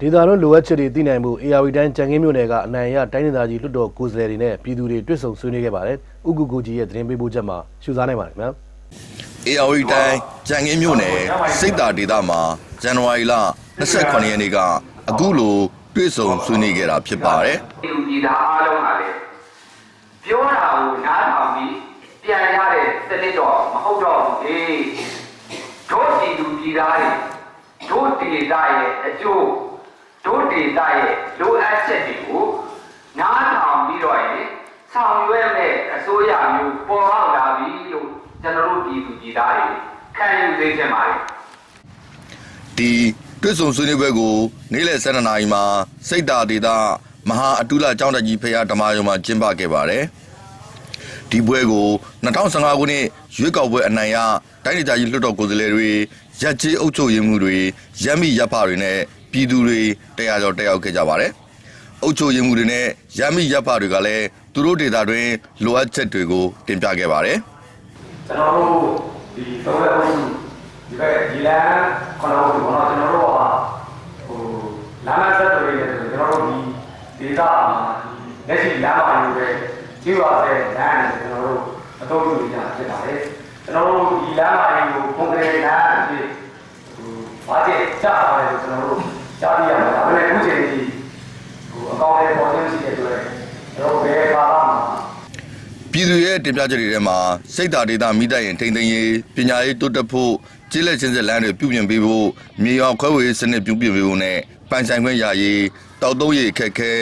ဒေသတွင်းလိုအပ်ချက်တွေသိနိုင်မှု AR တိုင်းကြံခင်းမြို့နယ်ကအနိုင်ရတိုင်းဒေသကြီးလွှတ်တော်ကိုယ်စားလှယ်တွေနဲ့ပြည်သူတွေတွေ့ဆုံဆွေးနွေးခဲ့ပါတယ်။ဥက္ကုကိုကြီးရဲ့သတင်းပေးပို့ချက်မှာရှုစားနိုင်ပါတယ်ခင်ဗျာ။ AOE တိုင်းကြံငင်းမြို့နယ်စိတ်တာဒေသမှာဇန်နဝါရီလ28ရက်နေ့ကအခုလိုတွေ့ဆုံဆွေးနွေးခဲ့တာဖြစ်ပါတယ်ဒီလူပြည်သားအားလုံးဟာလေပြောတာကိုနားထောင်ပြီးပြန်ရတဲ့စနစ်တော့မဟုတ်တော့ဘူးလေတို့ဒီလူပြည်သားတွေတို့ဒေသရဲ့အကျိုး တို့ဒေသရဲ့လိုအပ်ချက်တွေကိုနားထောင်ပြီးတော့ရင်ဆောင်ရွက်မဲ့အစိုးရမျိုးပေါ်ပေါက်လာပြီလို့ကျွန်တော်တို့ပြည်သူပြည်သားတွေခံယူသိချင်ပါတယ်ဒီတွေ့ဆုံဆွေးနွေးပွဲကိုနေ့လယ်7:00နာရီမှာစိတ်တာဒေသမဟာအတုလကျောင်းတက်ကြီးဖရာဓမ္မယုံမှာကျင်းပခဲ့ပါတယ် ဒီပွဲကို2015ခုနှစ်ရွေးကောက်ပွဲအနိုင်ရတိုင်းဒေသကြီးလွှတ်တော်ကိုယ်စားလှယ်တွေရက်ကျေးအုပ်ချုပ်ရေးမှုတွေရပ်မိရပ်ဖတွေနဲ့ပြည်သူတွေတရားကျော်တက်ရောက်ခဲ့ကြပါတယ်အုပ်ချုပ်ရေးမှုတွေနဲ့ရပ်မိရပ်ဖတွေကလည်းသူတို့ဒေသတွင်လိုအပ်ချက်တွေကိုတင်ပြခဲ့ပါတယ်ကျွန်တော်တို့ဒီသုံးရက်အုပ်စုဒီဘက်ဒီလန်ခေါင်းတို့ကတော့ကျွန်တော်တို့ကဟိုလမ်းမဆက်တွေနဲ့ဆိုကျွန်တော်တို့ဒီဒေသမှာလက်ရှိလ မ်းမတွေပဲကြီးပါတဲ့လမ်းတွေကျွန်တော်တို့အတော့ပြုနေကြဖြစ်ပါတယ်ကျွန်တော်တို့ဒီလမ်းမတွေကိုပုံကလေးလမ်းအဖြစ်ဟိုဘာကျကြားပါတယ်လို့ကျွန်တော်တို့ကြားပြရမှာဒါပေမဲ့အခုချိန်ကြီးဟိုအကောင့်လေးပေါ်ခြင်းရှိတဲ့အတွက်ကျွန်တော်တို့ဘယ်ကာလမှာပြည်သူရဲ့တင်ပြချက်တွေထဲမှာစိတ်ဓာတ်ဒေတာမိတတ်ရင်ထိမ့်သိမ်းရေးပညာရေးတိုးတက်ဖို့ကျေးလက်ချင်းဆက်လမ်းတွေပြုပြင်ပေးဖို့မြေရောင်ခွဲဝေစနစ်ပြုပြင်ပေးဖို့နဲ့ပိုင်ဆိုင်ခွင့်ရရေးတောက်သုံးရေးအခက်အခဲ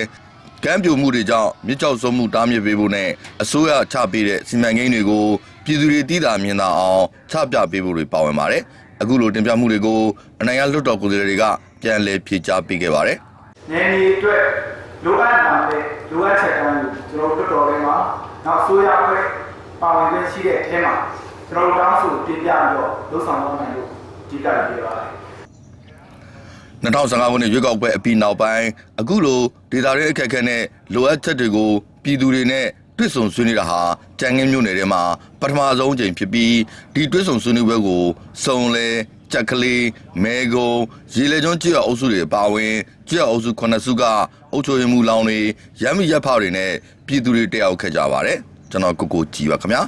ကမ်းပြိုမှုတွေကြောင့်မြစ်ကြောက်ဆုံးမှုတားမြစ်ပေးဖို့နဲ့အစိုးရချပေးတဲ့စီမံကိန်းတွေကိုပြည်သူတွေတည်တာမြင်သာအောင်ချပြပေးဖို့တွေပါဝင်ပါတယ်အခုလိုတင်ပြမှုတွေကိုအနိုင်ရလွှတ်တော်ကိုယ်စားလှယ်တွေကပြန်လည်ဖြေကြားပေးခဲ့ပါတယ်နယ်မြေအတွက်လိုအပ်တာတဲ့လိုအပ်ချက်တိုင်းကိုကျွန်တော်တို့တော်တော်လေးမှာနောက်ဆိုရအဖွဲ့ပါဝင်ခွင့်ရှိတဲ့အထဲမှာကျွန်တော်တို့တောင်းဆိုပြပြပြီးတော့လှုပ်ဆောင်သွားနိုင်လို့ဒီကရပြပါတယ် 2015ခုနှစ်ရွေးကောက်ပွဲအပြီးနောက်ပိုင်းအခုလိုဒေတာရေးအခက်အခဲနဲ့လိုအပ်ချက်တွေကိုပြည်သူတွေနဲ့တွေ့ဆုံဆွေးနွေးတာဟာကြံငင်းမြို့နယ်ထဲမှာပထမဆုံးအကြိမ်ဖြစ်ပြီးဒီတွေ့ဆုံဆွေးနွေးပွဲကိုစုံလဲကြက်ကလေးမဲကုံရေလေကျွန်းကြေးရအုပ်စုတွေအပါအဝင်ကြေးရအုပ်စု9စုကအုပ်ချုပ်ရေးမှူးလောင်းတွေရမ်းမိရပ်ဖောက်တွေနဲ့ပြည်သူတွေတက်ရောက်ခဲ့ကြပါတယ်ကျွန်တော်ကိုကိုကြည်ပါခင်ဗျာ